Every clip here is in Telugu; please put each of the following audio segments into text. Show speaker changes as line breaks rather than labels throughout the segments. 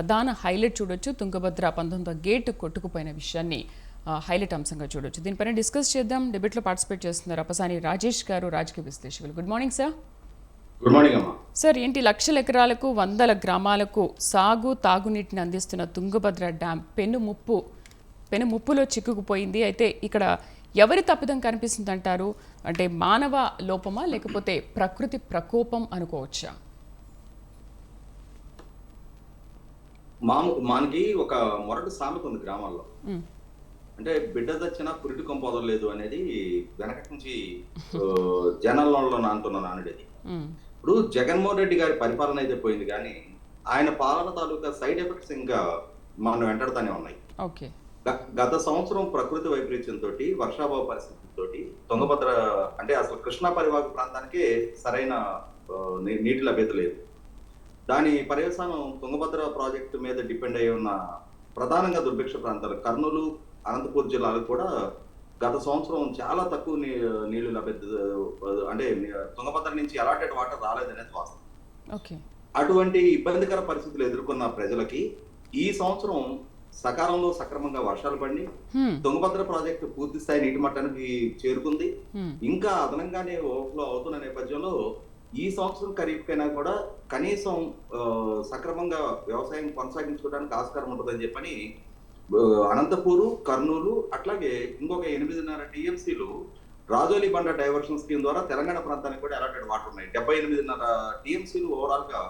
ప్రధాన హైలైట్ చూడొచ్చు. తుంగభద్ర పంతొమ్మిదో గేట్ కొట్టుకుపోయిన విషయాన్ని హైలైట్ అంశంగా చూడొచ్చు. దీనిపైన డిస్కస్ చేద్దాం. డిబేట్లో పార్టిసిపేట్ చేస్తున్నారు అప్పసాని రాజేష్ గారు రాజకీయ విశ్లేషకులు. Good morning sir.
Good morning అమ్మా.
సార్ ఏంటి లక్షల ఎకరాలకు వందల గ్రామాలకు సాగు తాగునీటిని అందిస్తున్న తుంగభద్ర డ్యామ్ పెను ముప్పు పెను ముప్పులో చిక్కుకుపోయింది. అయితే ఇక్కడ ఎవరి తప్పిదం కనిపిస్తుంది అంటారు అంటే మానవ లోపమా లేకపోతే ప్రకృతి ప్రకోపం అనుకోవచ్చా?
మాము మనకి ఒక మొరటి సామెత ఉంది గ్రామాల్లో. అంటే బిడ్డ దచ్చిన పురిటి కొంపదలేదు అనేది వెనకటి నుంచి ఆ, జనాలలో నానుతున్న నానుడేది ఇప్పుడు జగన్మోహన్ రెడ్డి గారి పరిపాలన అయితే పోయింది కానీ ఆయన పాలన తాలూకా సైడ్ ఎఫెక్ట్స్ ఇంకా మనం వెంటాడుతూనే ఉన్నాయి. గత సంవత్సరం ప్రకృతి వైపరీత్యంతో వర్షాభావ పరిస్థితులతో తుంగభద్ర అంటే అసలు కృష్ణా పరివాహక ప్రాంతానికే సరైన నీటి లభ్యత లేదు. దాని పర్యవసానం తుంగభద్ర ప్రాజెక్టు మీద డిపెండ్ అయి ఉన్న ప్రధానంగా దుర్భిక్ష ప్రాంతాలు కర్నూలు అనంతపూర్ జిల్లాలకు కూడా గత సంవత్సరం చాలా తక్కువ నీ నీళ్ళు లభ్యత అంటే తుంగభద్ర నుంచి అలాటెడ్ వాటర్ రాలేదనేది వాస్తవం. అటువంటి ఇబ్బందికర పరిస్థితులు ఎదుర్కొన్న ప్రజలకి ఈ సంవత్సరం సకాలంలో సక్రమంగా వర్షాలు పడి తుంగభద్ర ప్రాజెక్టు పూర్తి స్థాయి నీటి మట్టానికి చేరుకుంది. ఇంకా అదనంగానే ఓవర్ఫ్లో అవుతున్న నేపథ్యంలో ఈ సంవత్సరం ఖరీఫ్కైనా కూడా కనీసం సక్రమంగా వ్యవసాయం కొనసాగించుకోవడానికి ఆస్కారం ఉంటుందని చెప్పని అనంతపూరు కర్నూలు అట్లాగే ఇంకొక ఎనిమిదిన్నర టీఎంసీలు రాజోలి బండ డైవర్షన్ స్కీమ్ ద్వారా తెలంగాణ ప్రాంతానికి కూడా అలాటెడ్ వాటర్ ఉన్నాయి. డెబ్బై ఎనిమిదిన్నర టీఎంసీలు
ఓవరాల్గా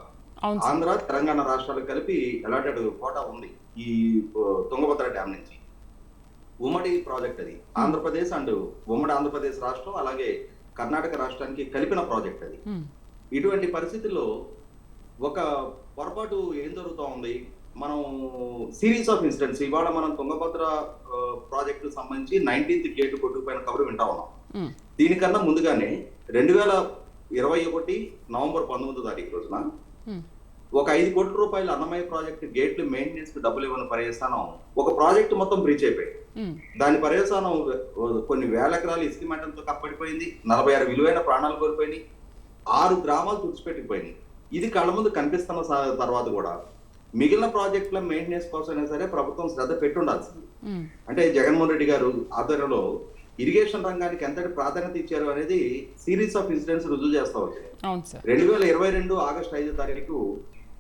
ఆంధ్ర తెలంగాణ రాష్ట్రాలకు కలిపి అలాటెడ్ కోటా ఉంది ఈ తుంగభద్ర డ్యామ్ నుంచి. ఉమ్మడి ప్రాజెక్ట్ అది. ఆంధ్రప్రదేశ్ అండ్ ఉమ్మడి ఆంధ్రప్రదేశ్ రాష్ట్రం అలాగే కర్ణాటక రాష్ట్రానికి కలిపిన ప్రాజెక్ట్ అది. ఇటువంటి పరిస్థితుల్లో ఒక పొరపాటు ఏం జరుగుతూ ఉంది? మనం సిరీస్ ఆఫ్ ఇన్సిడెంట్స్ ఇవాళ మనం తుంగభద్ర ప్రాజెక్టు సంబంధించి నైన్టీన్త్ గేట్ కొట్టుకుపోయిన కబురు వింటా ఉన్నాం. దీనికన్నా ముందుగానే రెండు వేల ఇరవై ఒకటి నవంబర్ పంతొమ్మిదో తారీఖు రోజున ఒక ఐదు కోట్ల రూపాయల అన్నమయ్య ప్రాజెక్టు గేట్లు మెయింటెనెన్స్కి డబ్బులు ఇవ్వని పర్యవసానం ఒక ప్రాజెక్టు మొత్తం బ్రీచ్ అయిపోయింది. దాని పర్యవసానం కొన్ని వేల ఎకరాలు ఇసుక మంటంతో కప్పడిపోయింది. నలభై ఆరు విలువైన ప్రాణాలు కోల్పోయినాయి. ఆరు గ్రామాలు తుడిచిపెట్టిపోయినాయి. ఇది కళ్ళ ముందు కనిపిస్తున్న తర్వాత కూడా మిగిలిన ప్రాజెక్టుల మెయింటెనెన్స్ కోసమైనా సరే ప్రభుత్వం శ్రద్ధ పెట్టుండాల్సింది. అంటే జగన్మోహన్ రెడ్డి గారు ఆధ్వర్యంలో ఇరిగేషన్ రంగానికి ఎంతటి ప్రాధాన్యత ఇచ్చారు అనేది సిరీస్ ఆఫ్ ఇన్సిడెంట్స్ రుజువు చేస్తా వచ్చాయి రెండు వేల ఇరవై రెండు ఆగస్టు ఐదో తారీఖు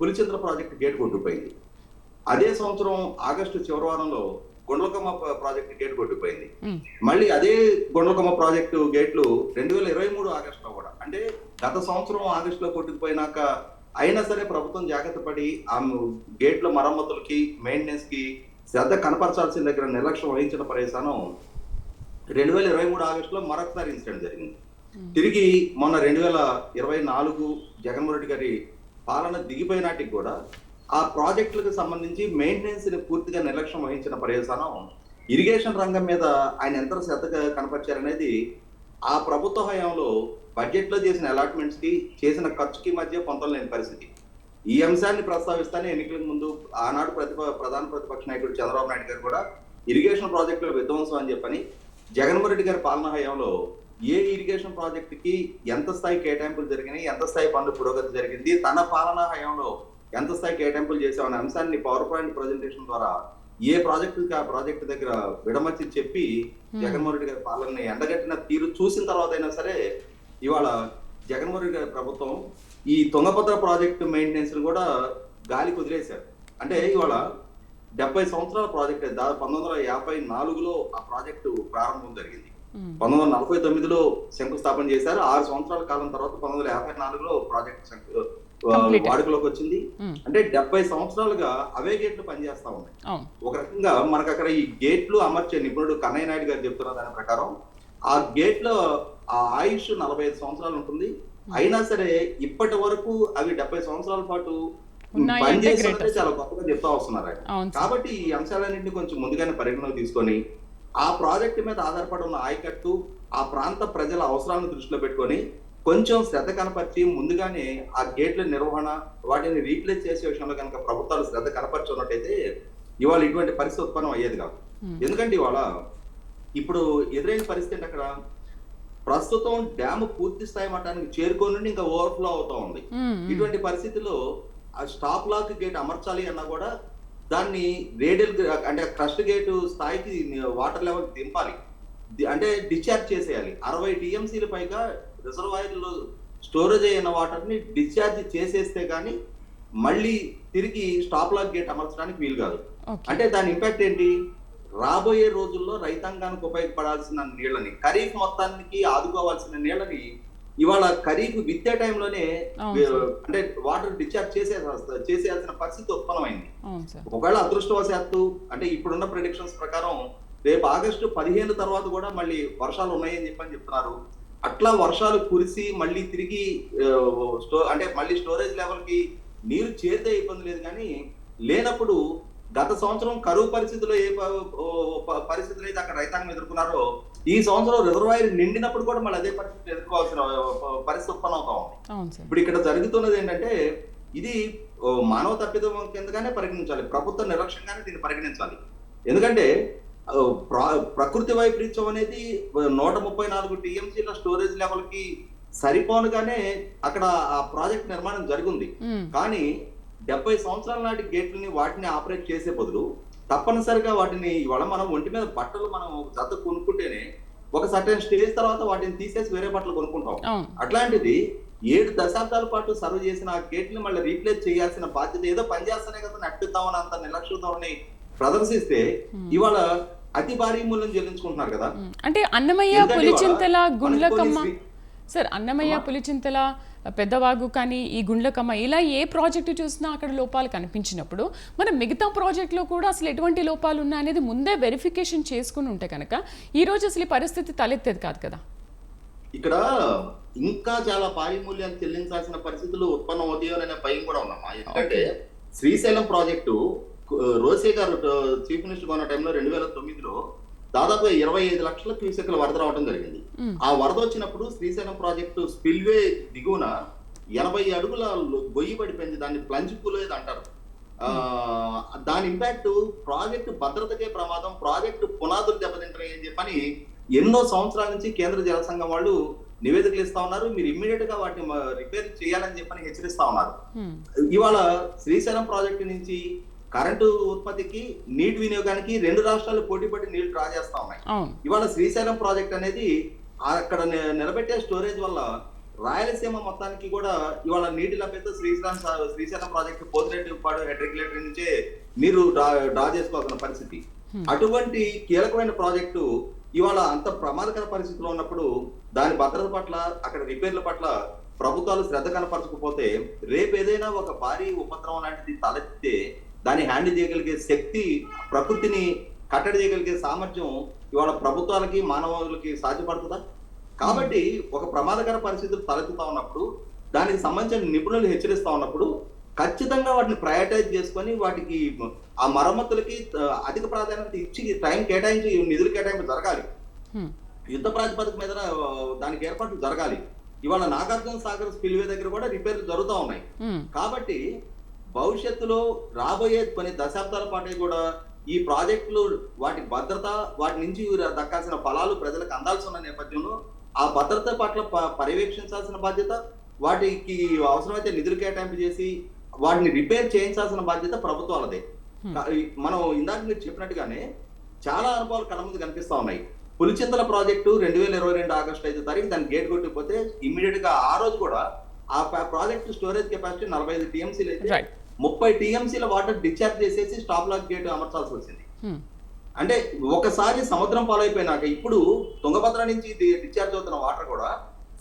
పులిచింద్ర ప్రాజెక్టు గేట్ కొట్టుకుపోయింది. అదే సంవత్సరం ఆగస్టు చివరి వారంలో గుండ్లకమ్మ ప్ర- ప్రాజెక్టు గేట్ కొట్టుకుపోయింది
హ్మ్,
మళ్ళీ అదే గుండ్లకమ్మ ప్రాజెక్టు గేట్లు రెండు వేల ఇరవై మూడు ఆగస్టులో కూడా. అంటే గత సంవత్సరం ఆగస్టులో కొట్టుకుపోయినాక అయినా సరే ప్రభుత్వం జాగ్రత్త పడి ఆ గేట్ల మరమ్మతులకి మెయింటెనెన్స్కి శ్రద్ధ కనపరచాల్సిన దగ్గర నిర్లక్ష్యం వహించిన పరేశానం రెండు వేల ఇరవై మూడు ఆగస్టులో మరొకసారి ఇన్సిడెంట్ జరిగింది. తిరిగి మొన్న రెండు వేల ఇరవై నాలుగు జగన్మోహన్ రెడ్డి గారి పాలన దిగిపోయినాటికి కూడా ఆ ప్రాజెక్టులకు సంబంధించి మెయింటెనెన్స్ని పూర్తిగా నిర్లక్ష్యం వహించిన పర్యవసానం ఇరిగేషన్ రంగం మీద ఆయన ఎంత శ్రద్ధగా కనపరిచారనేది ఆ ప్రభుత్వ హయాంలో బడ్జెట్లో చేసిన అలాట్మెంట్స్కి చేసిన ఖర్చుకి మధ్య పొందలేని లేని పరిస్థితి. ఈ అంశాన్ని ప్రస్తావిస్తానే ఎన్నికలకు ముందు ఆనాడు ప్రతిప ప్రధాన ప్రతిపక్ష నాయకుడు చంద్రబాబు నాయుడు గారు కూడా ఇరిగేషన్ ప్రాజెక్టుల విధ్వంసం అని చెప్పని జగన్మోహన్ రెడ్డి గారి పాలన హయాంలో ఏ ఇరిగేషన్ ప్రాజెక్టుకి ఎంత స్థాయి కేటాయింపులు జరిగినాయి ఎంత స్థాయి పనులు పురోగతి జరిగింది తన పాలనా హయాంలో ఎంత స్థాయి కేటాయింపులు చేసామనే అంశాన్ని పవర్ పాయింట్ ప్రజెంటేషన్ ద్వారా ఏ ప్రాజెక్టు ఆ ప్రాజెక్టు దగ్గర విడమర్చి చెప్పి జగన్మోహన్ రెడ్డి గారి పాలనని ఎండగట్టిన తీరు చూసిన తర్వాత అయినా సరే ఇవాళ జగన్మోహన్ రెడ్డి గారి ప్రభుత్వం ఈ తుంగభద్ర ప్రాజెక్టు మెయింటెనెన్స్ కూడా గాలి కుదిరేశారు అంటే ఇవాళ డెబ్బై సంవత్సరాల ప్రాజెక్ట్. దాదాపు పంతొమ్మిది వందల యాభై నాలుగులో ఆ ప్రాజెక్టు ప్రారంభం జరిగింది పంతొమ్మిది వందల నలభై తొమ్మిదిలో శంకుస్థాపన చేశారు ఆరు సంవత్సరాల కాలం తర్వాత పంతొమ్మిది వందల యాభై నాలుగులో ప్రాజెక్ట్. వాడుకలోకి వచ్చింది. అంటే డెబ్బై సంవత్సరాలుగా అవే గేట్లు పనిచేస్తా ఉన్నాయి. ఒక రకంగా మనకు అక్కడ ఈ గేట్లు అమర్చే నిపుణుడు కన్నయ్య నాయుడు గారు చెప్తున్న దాని ప్రకారం. ఆ గేట్లో ఆ ఆయుష్ నలభై ఐదు సంవత్సరాలు ఉంటుంది. అయినా సరే ఇప్పటి వరకు అవి డెబ్బై సంవత్సరాల పాటు
great.
చాలా గొప్పగా చెప్తా వస్తున్నారు ఆయన. కాబట్టి ఈ అంశాలన్నింటినీ కొంచెం ముందుగానే పరిగణలోకి తీసుకొని ఆ ప్రాజెక్టు మీద ఆధారపడి ఉన్న ఆయకట్టు ఆ ప్రాంత ప్రజల అవసరాలను దృష్టిలో పెట్టుకొని కొంచెం శ్రద్ధ కనపరిచి ముందుగానే ఆ గేట్ల నిర్వహణ వాటిని రీప్లేస్ చేసే విషయంలో కనుక ప్రభుత్వాలు శ్రద్ధ కనపరుచున్నట్టయితే ఇవాళ ఇటువంటి పరిస్థితి ఉత్పన్నం అయ్యేది కాదు. ఎందుకంటే ఇవాళ ఇప్పుడు ఎదురైన పరిస్థితి అక్కడ? ప్రస్తుతం డ్యామ్ పూర్తి స్థాయి మట్టానికి చేరుకొని ఇంకా ఓవర్ఫ్లో అవుతా ఉంది. ఇటువంటి పరిస్థితుల్లో ఆ స్టాప్ లాక్ గేట్ అమర్చాలి అన్నా కూడా దాన్ని రేడియల్ అంటే క్రస్ట్ గేట్ స్థాయికి వాటర్ లెవెల్ దింపాలి. అంటే డిశ్చార్జ్ చేసేయాలి. అరవై టీఎంసీల పైగా రిజర్వాయర్లో స్టోరేజ్ అయిన వాటర్ని డిశ్చార్జ్ చేసేస్తే కానీ మళ్ళీ తిరిగి స్టాప్ లాక్ గేట్ అమర్చడానికి వీలు కాదు. అంటే దాని ఇంపాక్ట్ ఏంటి? రాబోయే రోజుల్లో రైతాంగానికి ఉపయోగపడాల్సిన నీళ్ళని ఖరీఫ్ మొత్తానికి ఆదుకోవాల్సిన నీళ్ళని ఇవాళ ఖరీఫ్ విత్తే టైంలోనే. అంటే వాటర్ డిశ్చార్జ్ చేసే చేసేయాల్సిన పరిస్థితి ఉత్పన్నమైంది. ఒకవేళ అదృష్టవశాత్తు అంటే ఇప్పుడున్న ప్రిడిక్షన్స్ ప్రకారం రేపు ఆగస్టు పదిహేను తర్వాత కూడా మళ్ళీ వర్షాలు ఉన్నాయని చెప్పని చెప్తున్నారు. అట్లా వర్షాలు కురిసి మళ్ళీ తిరిగి స్టో అంటే మళ్ళీ స్టోరేజ్ లెవెల్కి నీరు చేరితే ఇబ్బంది లేదు కానీ లేనప్పుడు గత సంవత్సరం కరువు పరిస్థితుల్లో ఏ పరిస్థితులు అయితే అక్కడ రైతాంగం ఎదుర్కొన్నారో ఈ సంవత్సరం రిజర్వాయర్ నిండినప్పుడు కూడా మళ్ళీ అదే పరిస్థితి ఎదుర్కోవాల్సిన పరిస్థితి ఉత్పన్నం అవుతా ఉంది.
అవును సార్.
ఇప్పుడు ఇక్కడ జరుగుతున్నది ఏంటంటే ఇది మానవ తప్పిదం కిందగానే పరిగణించాలి. ప్రభుత్వ నిర్లక్ష్యంగానే దీన్ని పరిగణించాలి. ఎందుకంటే ప్రకృతి వైపరీత్యం అనేది నూట ముప్పై నాలుగు టీఎంసీల స్టోరేజ్ లెవెల్కి సరిపోనుగానే అక్కడ ఆ ప్రాజెక్ట్ నిర్మాణం జరిగింది. కానీ డెబ్బై సంవత్సరాల నాటి గేట్లని వాటిని ఆపరేట్ చేసే బదులు తప్పనిసరిగా వాటిని ఇవాళ మనం ఒంటి మీద బట్టలు మనం జత కొనుక్కుంటేనే ఒక సర్టెన్ స్టేజ్ తర్వాత వాటిని తీసేసి వేరే బట్టలు కొనుక్కుంటాం. అట్లాంటిది ఏడు దశాబ్దాల పాటు సర్వ్ చేసిన ఆ గేట్ని మళ్ళీ రీప్లేస్ చేయాల్సిన బాధ్యత ఏదో పనిచేస్తేనే కదా నట్టుతామని అంత నిర్లక్ష్య ధోరణి ప్రదర్శిస్తే ఇవాళ అతి భారీ మూల్యం చెల్లించుకుంటున్నారు కదా.
అంటే అన్నమయ్య పులిచింతల గుండ్లకమ్మ సార్ అన్నమయ్య పులిచింతల పెద్దవాగు కానీ ఈ గుండ్లకమ్మ ఇలా ఏ ప్రాజెక్టు చూసినా అక్కడ లోపాలు కనిపించినప్పుడు మనం మిగతా ప్రాజెక్టులో కూడా అసలు ఎటువంటి లోపాలు ఉన్నాయి అనేది ముందే వెరిఫికేషన్ చేసుకుని ఉంటే కనుక ఈ రోజు అసలు ఈ పరిస్థితి తలెత్తేది కాదు కదా.
ఇక్కడ ఇంకా చాలా భారీ మూల్యాలు చెల్లించాల్సిన పరిస్థితులు ఉత్పన్నం అవుతాయో అనే భయం కూడా ఉందమ్మా. ఎందుకంటే శ్రీశైలం ప్రాజెక్టు రోసే గారు చీఫ్ మినిస్టర్ ఉన్న టైంలో రెండు వేల తొమ్మిదిలో దాదాపు ఇరవై ఐదు లక్షల క్యూసెక్ల వరద రావడం జరిగింది. ఆ వరద వచ్చినప్పుడు శ్రీశైలం ప్రాజెక్టు స్పిల్వే దిగువన ఎనభై అడుగుల గొయ్యి పడిపోయింది. దాన్ని ప్లంజ్ కూలేదు అంటారు. ఆ, దాని ఇంపాక్ట్ ప్రాజెక్టు భద్రతకే ప్రమాదం ప్రాజెక్టు పునాదులు దెబ్బతింటాయి అని చెప్పని ఎన్నో సంవత్సరాల నుంచి కేంద్ర జల సంఘం వాళ్ళు నివేదికలు ఇస్తా ఉన్నారు. మీరు ఇమ్మీడియట్గా వాటిని రిపేర్ చేయాలని చెప్పని హెచ్చరిస్తా ఉన్నారు. ఇవాళ శ్రీశైలం ప్రాజెక్టు నుంచి కరెంటు ఉత్పత్తికి నీటి వినియోగానికి రెండు రాష్ట్రాలు పోటీ పడి నీళ్ళు డ్రా చేస్తా ఉన్నాయి. ఇవాళ శ్రీశైలం ప్రాజెక్ట్ అనేది అక్కడ నిలబెట్టే స్టోరేజ్ వల్ల రాయలసీమ మొత్తానికి కూడా ఇవాళ నీటి లభ్యత శ్రీశైలం శ్రీశైలం ప్రాజెక్టు పోతిరెడ్డి పాడు హెడ్ రెగ్యులేటరీ నుంచే నీరు డ్రా డ్రా చేసుకోవాల్సిన పరిస్థితి. అటువంటి కీలకమైన ప్రాజెక్టు ఇవాళ అంత ప్రమాదకర పరిస్థితిలో ఉన్నప్పుడు దాని భద్రత పట్ల అక్కడ రిపేర్ల పట్ల ప్రభుత్వాలు శ్రద్ధ కనపరచకపోతే రేపు ఏదైనా ఒక భారీ ఉపద్రవం లాంటిది తలెత్తితే దాన్ని హ్యాండిల్ చేయగలిగే శక్తి ప్రకృతిని కట్టడి చేయగలిగే సామర్థ్యం ఇవాళ ప్రభుత్వాలకి మానవులకి సాధ్యపడుతుందా? కాబట్టి ఒక ప్రమాదకర పరిస్థితులు తలెత్తుతా ఉన్నప్పుడు దానికి సంబంధించిన నిపుణులు హెచ్చరిస్తా ఉన్నప్పుడు ఖచ్చితంగా వాటిని ప్రయారిటైజ్ చేసుకొని వాటికి ఆ మరమ్మతులకి అధిక ప్రాధాన్యత ఇచ్చి టైం కేటాయించి నిధులు కేటాయింపు జరగాలి. యుద్ధ ప్రాతిపదిక మీద దానికి ఏర్పాట్లు జరగాలి. ఇవాళ నాగార్జున సాగర్ స్పిల్వే దగ్గర కూడా రిపేర్లు జరుగుతూ ఉన్నాయి. కాబట్టి భవిష్యత్తులో రాబోయే కొన్ని దశాబ్దాల పాటు కూడా ఈ ప్రాజెక్టులు వాటి భద్రత వాటి నుంచి దక్కాల్సిన ఫలాలు ప్రజలకు అందాల్సి ఉన్న నేపథ్యంలో ఆ భద్రత పట్ల పర్యవేక్షించాల్సిన బాధ్యత వాటికి అవసరమైతే నిధులు కేటాయింపు చేసి వాటిని రిపేర్ చేయించాల్సిన బాధ్యత ప్రభుత్వాలదే మనం ఇందాక మీరు చెప్పినట్టుగానే చాలా అనుభవాలు కళ్ళ ముందు కనిపిస్తా ఉన్నాయి. పులిచింతల ప్రాజెక్టు రెండు వేల ఇరవై రెండు ఆగస్టు ఐదు తారీఖు దాన్ని గేట్ కొట్టిపోతే ఇమ్మీడియట్గా ఆ రోజు కూడా ఆ ప్రాజెక్టు స్టోరేజ్ కెపాసిటీ నలభై ఐదు టీఎంసీలు అయితే ముప్పై టీఎంసీల వాటర్ డిశ్చార్జ్ చేసేసి స్టాప్ లాక్ గేట్ అమర్చాల్సి వచ్చింది. అంటే ఒకసారి సముద్రం పాలైపోయినాక ఇప్పుడు తుంగభద్ర నుంచి డిశ్చార్జ్ అవుతున్న వాటర్ కూడా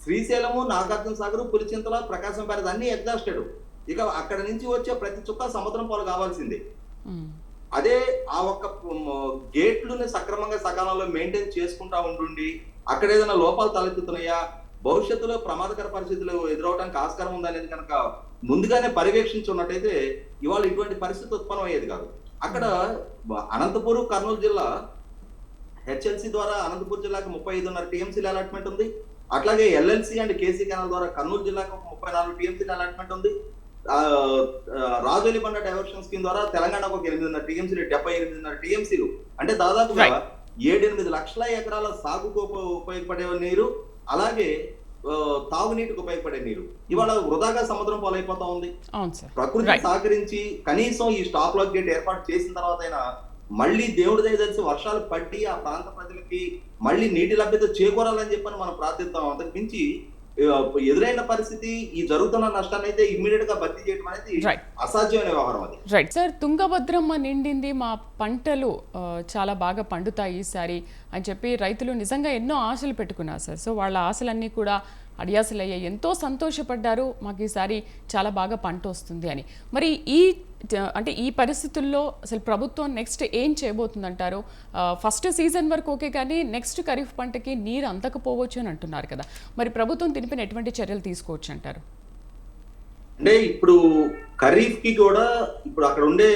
శ్రీశైలము నాగార్జున సాగర్ పులిచింతల ప్రకాశం ప్యాలెస్ అన్ని ఎగ్జాస్టెడ్ ఇక అక్కడ నుంచి వచ్చే ప్రతి చుక్క సముద్రం పాలు కావాల్సిందే. అదే ఆ ఒక్క మ్, గేట్లుని సక్రమంగా సకాలంలో మెయింటైన్ చేసుకుంటా ఉండుండి అక్కడ ఏదైనా లోపాలు తలెత్తుతున్నాయా? భవిష్యత్తులో ప్రమాదకర పరిస్థితులు ఎదురవడానికి ఆస్కారం ఉందనేది కనుక ముందుగానే పర్యవేక్షించున్నట్టయితే ఇవాళ ఇటువంటి పరిస్థితి ఉత్పన్నం అయ్యేది కాదు. అక్కడ అనంతపూర్ కర్నూలు జిల్లా హెచ్ఎల్సి ద్వారా అనంతపూర్ జిల్లాకు ముప్పై ఐదున్నర టీఎంసీల అలాట్మెంట్ ఉంది. అట్లాగే ఎల్ఎల్సి అండ్ కేసీ కెనాల్ ద్వారా కర్నూలు జిల్లాకు ఒక ముప్పై నాలుగు టీఎంసీల అలాట్మెంట్ ఉంది. రాజోలి బండ డైవర్షన్ స్కీమ్ ద్వారా తెలంగాణకు ఒక ఎనిమిదిన్నర టీఎంసీలు డెబ్బై ఎనిమిదిన్నర టీఎంసీలు. అంటే దాదాపుగా. ఏడెనిమిది లక్షల ఎకరాల సాగుకు ఉప- ఉపయోగపడే నీరు. అలాగే తాగునీటికి ఉపయోగపడే నీరు. ఇవాళ వృధాగా సముద్రం పాలైపోతా ఉంది. ప్రకృతి. సహకరించి కనీసం ఈ స్టాప్ లాక్ గేట్ ఏర్పాటు చేసిన తర్వాత అయినా మళ్ళీ దేవుడి దయ తెలిసి వర్షాలు పట్టి ఆ ప్రాంత ప్రజలకి మళ్ళీ నీటి లభ్యత చేకూరాలని చెప్పని మనం ప్రార్థిద్దాం అంతకు మించి ఎదురైన పరిస్థితి ఈ జరుగుతున్న నష్టాన్ని అయితే ఇమ్మీడియట్గా భర్తీ చేయడం అనేది అసాధ్యమైన వ్యవహారం అది.
రైట్ సార్ తుంగభద్రమ్మ నిండింది మా పంటలు చాలా బాగా పండుతాయి ఈసారి అని చెప్పి రైతులు నిజంగా ఎన్నో ఆశలు పెట్టుకున్నారు సార్ సో వాళ్ళ ఆశలన్నీ కూడా అడియాసలయ్యాయి ఎంతో సంతోషపడ్డారు మాకు ఈసారి చాలా బాగా పంట వస్తుంది అని. మరి ఈ అంటే ఈ పరిస్థితుల్లో అసలు ప్రభుత్వం నెక్స్ట్ ఏం చేయబోతుందంటారు? ఫస్ట్ సీజన్ వరకు ఓకే కానీ నెక్స్ట్ ఖరీఫ్ పంటకి నీరు అందకపోవచ్చు అని అంటున్నారు కదా. మరి ప్రభుత్వం దీనిపైన ఎటువంటి చర్యలు తీసుకోవచ్చు అంటారు?
అంటే ఇప్పుడు ఖరీఫ్కి కూడా ఇప్పుడు అక్కడ ఉండే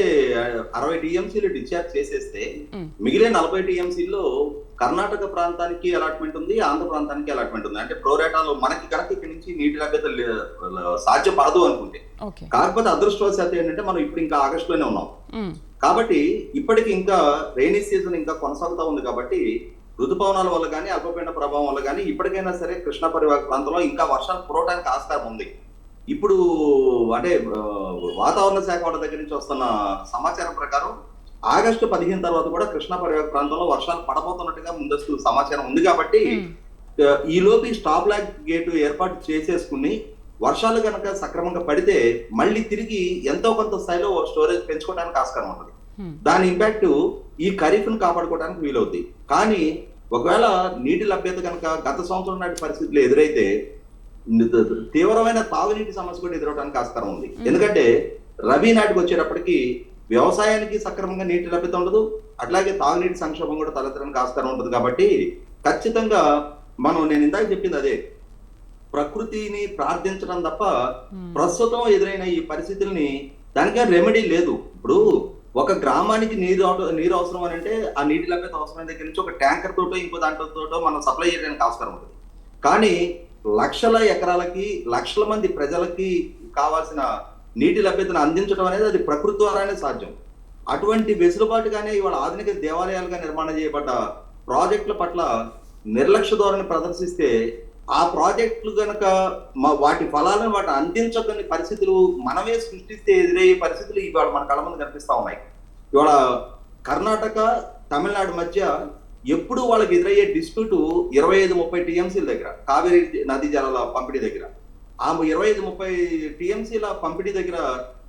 అరవై టీఎంసీలు డిశ్చార్జ్ చేసేస్తే. మిగిలిన నలభై టీఎంసీల్లో కర్ణాటక ప్రాంతానికి అలాట్మెంట్ ఉంది ఆంధ్ర ప్రాంతానికి అలాట్మెంట్ ఉంది. అంటే ప్రోరేటాలో మనకి కనుక ఇక్కడి నుంచి నీటి లభ్యత సాధ్యపడదు అనుకుంటే. కాకపోతే అదృష్టవశాత్తు ఏంటంటే మనం ఇప్పుడు ఇంకా ఆగస్ట్లోనే ఉన్నాం కాబట్టి ఇప్పటికి ఇంకా రైనీ సీజన్ ఇంకా కొనసాగుతా ఉంది కాబట్టి ఋతుపవనాల వల్ల కానీ అల్పపీడన ప్రభావం వల్ల కానీ ఇప్పటికైనా సరే కృష్ణా పరివాహక ప్రాంతంలో ఇంకా వర్షాలు కురవడానికి ఆస్కారం ఉంది. ఇప్పుడు అంటే వాతావరణ శాఖ వాళ్ళ దగ్గర నుంచి వస్తున్న సమాచారం ప్రకారం ఆగస్టు పదిహేను తర్వాత కూడా కృష్ణా పరివాహక ప్రాంతంలో వర్షాలు పడబోతున్నట్టుగా ముందస్తు సమాచారం ఉంది కాబట్టి ఈ లోపు ఈ స్టాప్ లాక్ గేట్ ఏర్పాటు చేసేసుకుని వర్షాలు కనుక సక్రమంగా పడితే మళ్ళీ తిరిగి ఎంతో కొంత స్థాయిలో స్టోరేజ్ పెంచుకోవడానికి ఆస్కారం ఉంటుంది. దాని ఇంపాక్ట్ ఈ ఖరీఫ్ను కాపాడుకోవడానికి వీలవుద్ది. కానీ ఒకవేళ నీటి లభ్యత కనుక గత సంవత్సరం నాటి పరిస్థితులు ఎదురైతే తీవ్రమైన తాగునీటి సమస్య కూడా ఎదురవడానికి ఆస్కారం ఉంది. ఎందుకంటే రబీ నాటికి వచ్చేటప్పటికి వ్యవసాయానికి సక్రమంగా నీటి లభ్యత ఉండదు అట్లాగే తాగునీటి సంక్షోభం కూడా తలెత్తడానికి ఆస్కారం ఉంటుంది కాబట్టి ఖచ్చితంగా మనం నేను ఇందాక చెప్పింది అదే ప్రకృతిని ప్రార్థించడం తప్ప ప్రస్తుతం ఎదురైన ఈ పరిస్థితుల్ని దానికే రెమెడీ లేదు. ఇప్పుడు ఒక గ్రామానికి నీరు నీరు అవసరం అని అంటే ఆ నీటి లభ్యత అవసరమైన దగ్గర నుంచి ఒక ట్యాంకర్ తోటో ఇంకో దాంట్లో మనం సప్లై చేయడానికి ఆస్కారం ఉంటుంది. కానీ లక్షల ఎకరాలకి లక్షల మంది ప్రజలకి కావాల్సిన నీటి లభ్యతను అందించడం అనేది అది ప్రకృతి ద్వారానే సాధ్యం. అటువంటి వెసులుబాటుగానే ఇవాళ ఆధునిక దేవాలయాలుగా నిర్మాణం చేయబడ్డ ప్రాజెక్టుల పట్ల నిర్లక్ష్య ధోరణి ప్రదర్శిస్తే ఆ ప్రాజెక్టులు గనక మా- వాటి ఫలాలను వాటి అందించకని పరిస్థితులు మనమే సృష్టిస్తే ఎదురయ్యే పరిస్థితులు ఇవాళ మన కళ ముందు కనిపిస్తా ఉన్నాయి. ఇవాళ కర్ణాటక తమిళనాడు మధ్య ఎప్పుడు వాళ్ళకి ఎదురయ్యే డిస్ప్యూట్ ఇరవై ఐదు ముప్పై టీఎంసీల దగ్గర. కావేరీ నదీ జలాల పంపిణీ దగ్గర. ఆ ఇరవై ఐదు ముప్పై టీఎంసీల పంపిణీ దగ్గర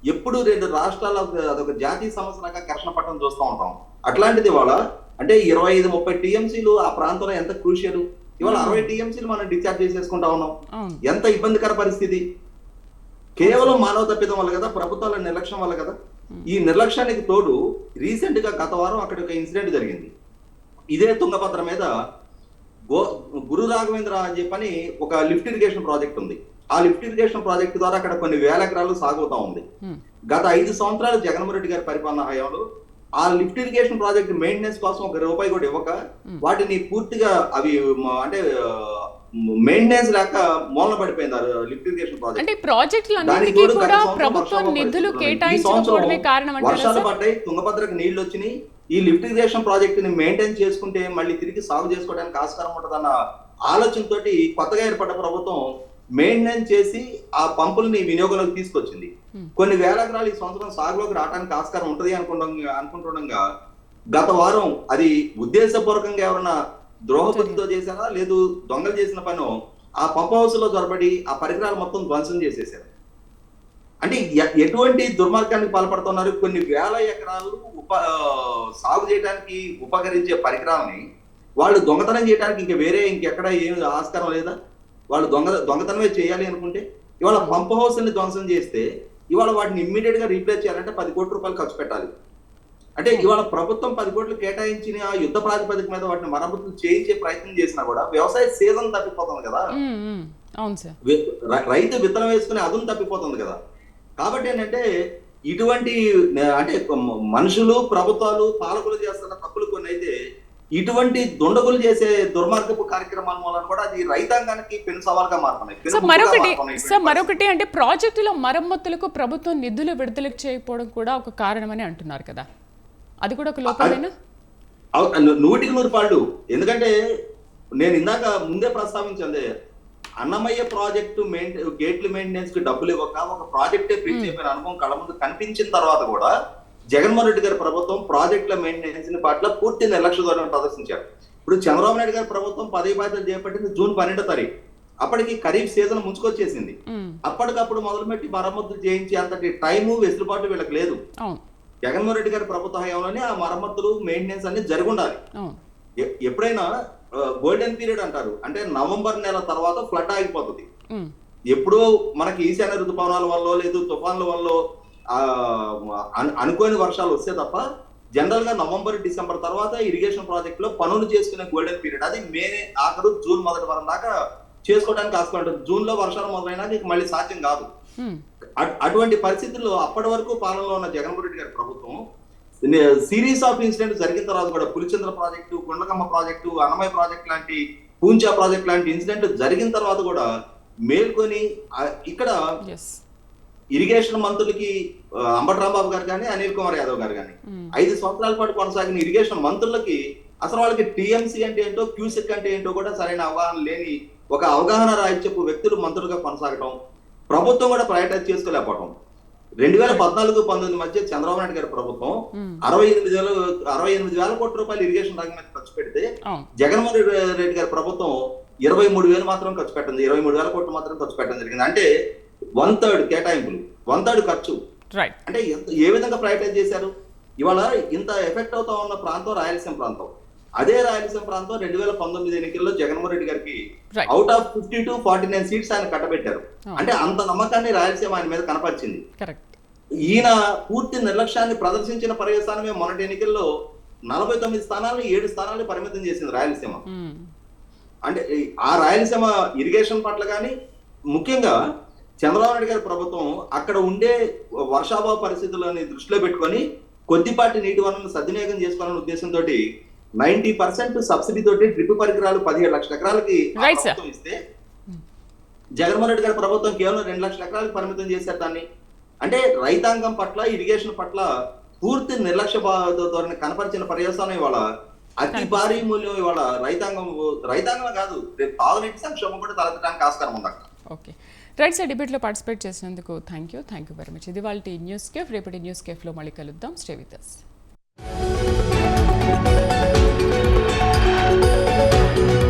ఎప్పుడు రెండు రాష్ట్రాల అదొక జాతీయ సమస్యలాగా ఘర్షణ పట్టడం చూస్తూ ఉంటాం. అట్లాంటిది ఇవాళ అంటే ఇరవై ఐదు ముప్పై టీఎంసీలు ఆ ప్రాంతంలో ఎంత క్రూషియల్? ఇవాళ అరవై టీఎంసీలు మనం డిశ్చార్జ్ చేసేసుకుంటా ఉన్నాం. ఎంత ఇబ్బందికర పరిస్థితి? కేవలం మానవ తప్పిదం వల్ల కదా ప్రభుత్వాల నిర్లక్ష్యం వల్ల కదా? ఈ నిర్లక్ష్యానికి తోడు రీసెంట్గా గత వారం అక్కడ ఒక ఇన్సిడెంట్ జరిగింది. ఇదే తుంగభద్ర మీద గో గురు రాఘవేంద్ర అని చెప్పని ఒక లిఫ్ట్ ఇరిగేషన్ ప్రాజెక్ట్ ఉంది. ఆ లిఫ్ట్ ఇరిగేషన్ ప్రాజెక్ట్ ద్వారా అక్కడ కొన్ని వేల ఎకరాలు సాగుతా ఉంది. గత ఐదు సంవత్సరాలు జగన్మోహన్ రెడ్డి గారి పరిపాలన హయాంలో ఆ లిఫ్ట్ ఇరిగేషన్ ప్రాజెక్ట్ మెయింటెనెన్స్ కోసం ఒక రూపాయి కూడా ఇవ్వక. వాటిని పూర్తిగా అవి అంటే మెయింటెనెన్స్ లేక మూలన పడిపోయింది లిఫ్ట్ ఇరిగేషన్ ప్రాజెక్ట్.
అంటే
గత
కూడా ప్రభుత్వం
వర్షాలు
నిధులు కేటాయించకపోవడమే కారణం
వర్షాలు పడ్డాయి. తుంగభద్రకు నీళ్ళు వచ్చినాయి. ఈ లిఫ్ట్ ఇరిగేషన్ ప్రాజెక్ట్ని మెయింటైన్ చేసుకుంటే మళ్ళీ తిరిగి సాగు చేసుకోవడానికి ఆస్కారం ఉంటుందన్న ఆలోచనతోటి కొత్తగా ఏర్పడ్డ ప్రభుత్వం మెయింటైన్ చేసి ఆ పంపుల్ని వినియోగంలోకి తీసుకొచ్చింది. కొన్ని వేల ఎకరాలు ఈ సంవత్సరం సాగులోకి రావడానికి ఆస్కారం ఉంటది అనుకుంటా అనుకుంటుండగా గత వారం అది ఉద్దేశపూర్వకంగా ఎవరన్నా ద్రోహబుద్ధితో చేశారా? లేదు దొంగలు చేసిన పనో ఆ పంప్ హౌస్లో జొరబడి ఆ పరికరాలు మొత్తం ధ్వంసం చేసేసారు అంటే ఎటువంటి దుర్మార్గానికి పాల్పడుతున్నారు? కొన్ని వేల ఎకరాలు ఉప సాగు చేయడానికి ఉపకరించే పరికరాలని వాళ్ళు దొంగతనం చేయడానికి ఇంకా వేరే ఇంకెక్కడ ఏం ఆస్కారం లేదా? వాళ్ళు దొంగ దొంగతనమే చేయాలి అనుకుంటే ఇవాళ పంప్ హౌస్ని ధ్వంసం చేస్తే ఇవాళ వాటిని ఇమ్మీడియట్గా రీప్లేస్ చేయాలంటే పది కోట్ల రూపాయలు ఖర్చు పెట్టాలి. అంటే ఇవాళ ప్రభుత్వం పది కోట్లు కేటాయించిన ఆ యుద్ధ ప్రాతిపదిక మీద వాటిని మరమ్మతులు చేయించే ప్రయత్నం చేసినా కూడా వ్యవసాయ సీజన్ తప్పిపోతుంది కదా. రైతు విత్తనం వేసుకునే అదును తప్పిపోతుంది కదా. కాబట్టి ఏంటంటే ఇటువంటి అంటే మనుషులు ప్రభుత్వాలు పాలకులు చేస్తున్న తప్పులు కొన్ని అయితే ఇటువంటి దుండగులు చేసే దుర్మార్గపు కార్యక్రమాల మూలన కూడా అది రైతాంగానికి పెను సవాల్గా మారుతున్నాయి.
మరొకటి
మారుతున్నాయి
సో
ఇటువంటి
మరొకటి అంటే ప్రాజెక్టుల మరమ్మతులకు ప్రభుత్వం నిధులు విడుదల చేయకపోవడం కూడా ఒక కారణమని అంటున్నారు కదా. అది కూడా ఒక లోపమేనా
నూటికి నూరు పాళ్ళు. ఎందుకంటే నేను ఇందాక ముందే ప్రస్తావించింది అన్నమయ్య ప్రాజెక్టు మెయిన్ గేట్ల మెయింటెనెన్స్కి డబ్బులు ఇవ్వక ఒక ప్రాజెక్టే ఫ్రీ అయిపోయిన అనుభవం కళ్ళ ముందు కనిపించిన తర్వాత కూడా జగన్మోహన్ రెడ్డి గారి ప్రభుత్వం ప్రాజెక్టుల మెయింటెనెన్స్ని పట్ల పూర్తి నిర్లక్ష్య ధోరణి ప్రదర్శించారు. ఇప్పుడు చంద్రబాబు నాయుడు గారి ప్రభుత్వం పదవి బాధ్యతలు చేపట్టింది జూన్ పన్నెండో తారీఖు. అప్పటికి ఖరీఫ్ సీజన్ ముంచుకొచ్చేసింది. అప్పటికప్పుడు మొదలుపెట్టి మరమ్మతులు చేయించి అంతటి టైము వెసులుబాటు వీళ్ళకి లేదు. జగన్మోహన్ రెడ్డి గారి ప్రభుత్వ హయాంలోనే ఆ మరమ్మతులు మెయింటెనెన్స్ అన్ని జరిగి ఉండాలి
అవును.
ఎ- ఎప్పుడైనా గోల్డెన్ పీరియడ్ అంటారు. అంటే నవంబర్ నెల తర్వాత ఫ్లడ్ ఆగిపోతుంది. ఎప్పుడో మనకి ఈశాన్య ఋతుపవనాల వల్ల లేదు తుఫాన్ల వల్ల అనుకోని వర్షాలు వస్తే తప్ప జనరల్గా నవంబర్ డిసెంబర్ తర్వాత ఇరిగేషన్ ప్రాజెక్ట్లో పనులు చేసుకునే గోల్డెన్ పీరియడ్ అది మే ఆఖరు జూన్ మొదటి వారం దాకా చేసుకోవడానికి ఆస్కారం ఉంటుంది. జూన్లో వర్షాలు మొదలైనాక ఇక మళ్ళీ సాధ్యం కాదు. అటువంటి పరిస్థితుల్లో అప్పటి వరకు పాలనలో ఉన్న జగన్మోహన్ రెడ్డి గారి ప్రభుత్వం సిరీస్ ఆఫ్ ఇన్సిడెంట్ జరిగిన తర్వాత కూడా Pulichandra project Gundakamma project Annamayya project లాంటి పూంచా ప్రాజెక్ట్ లాంటి ఇన్సిడెంట్ జరిగిన తర్వాత కూడా మేల్కొని ఇక్కడ ఇరిగేషన్ మంత్రులకి ఆ, అంబటి రాంబాబు గారు కానీ అనిల్ కుమార్ యాదవ్ గారు కానీ
ఉమ్,
ఐదు సంవత్సరాల పాటు కొనసాగిన ఇరిగేషన్ మంత్రులకి అసలు వాళ్ళకి టీఎంసీ అంటే ఏంటో క్యూసెక్ అంటే ఏంటో కూడా సరైన అవగాహన లేని ఒక అవగాహన రాహిత్యపు వ్యక్తులు మంత్రులుగా కొనసాగటం ప్రభుత్వం కూడా ప్రయారిటైజ్ చేసుకోలేకపోవటం. రెండు వేల పద్నాలుగు పంతొమ్మిది మధ్య చంద్రబాబు నాయుడు గారి ప్రభుత్వం అరవై ఎనిమిది వేల అరవై ఎనిమిది వేల కోట్ల రూపాయలు ఇరిగేషన్ రంగం మీద ఖర్చు పెడితే జగన్మోహన్ రెడ్డి- గారి ప్రభుత్వం ఇరవై మూడు వేలు మాత్రం ఖర్చు పెట్టింది ఇరవై మూడు వేల కోట్లు మాత్రం ఖర్చు పెట్టడం జరిగింది. అంటే వన్ థర్డ్ కేటాయింపులు వన్ థర్డ్ ఖర్చు అంటే ఏ విధంగా ప్రయారిటైజ్ చేశారు? ఇవాళ ఇంత ఎఫెక్ట్ అవుతా ఉన్న ప్రాంతం రాయలసీమ ప్రాంతం. అదే రాయలసీమ ప్రాంతం రెండు వేల పంతొమ్మిది ఎన్నికల్లో జగన్మోహన్ రెడ్డి గారికి. Out of fifty two forty nine seats ఆయన కట్టబెట్టారు.
Oh.
అంటే అంత నమ్మకాన్ని రాయలసీమ ఆయన మీద కనపరిచింది. ఈయన పూర్తి నిర్లక్ష్యాన్ని ప్రదర్శించిన పర్యవసానమే మొన్నటి ఎన్నికల్లో నలభై తొమ్మిది స్థానాలను ఏడు స్థానాలు పరిమితం చేసింది రాయలసీమ.
ఉమ్,
అంటే ఆ రాయలసీమ ఇరిగేషన్ పట్ల కానీ ముఖ్యంగా చంద్రబాబు నాయుడు గారి ప్రభుత్వం అక్కడ ఉండే వర్షాభావ పరిస్థితులని దృష్టిలో పెట్టుకొని కొద్దిపాటి నీటి వనరులను సద్వినియోగం చేసుకోవాలనే ఉద్దేశంతో నైన్టీ పర్సెంట్ సబ్సిడీ తోటి డ్రిప్ పరికరాలు పదిహేడు లక్షల ఎకరాలకి ఇస్తే జగన్మోహన్ రెడ్డి గారి ప్రభుత్వం కేవలం రెండు లక్షల ఎకరాలకు పరిమితం చేశారు దాన్ని. అంటే రైతాంగం పట్ల ఇరిగేషన్ పట్ల పూర్తి నిర్లక్ష్య ధోరణి కనపరిచిన పర్యవసానం ఇవాళ అతి భారీ మూల్యం ఇవాళ రైతాంగం రైతాంగం కాదు రేపు తాగునీటి సంక్షేమం కూడా తలెత్తడానికి ఆస్కారం ఉంది
ఓకే రైట్ సార్ డిబేట్లో పార్టిసిపేట్ చేసినందుకు thank you thank you very much ఇది వాళ్ళ న్యూస్ కేఫ్. రేపటి న్యూస్ కేఫ్లో మళ్ళీ కలుద్దాం. Stay with us Bye.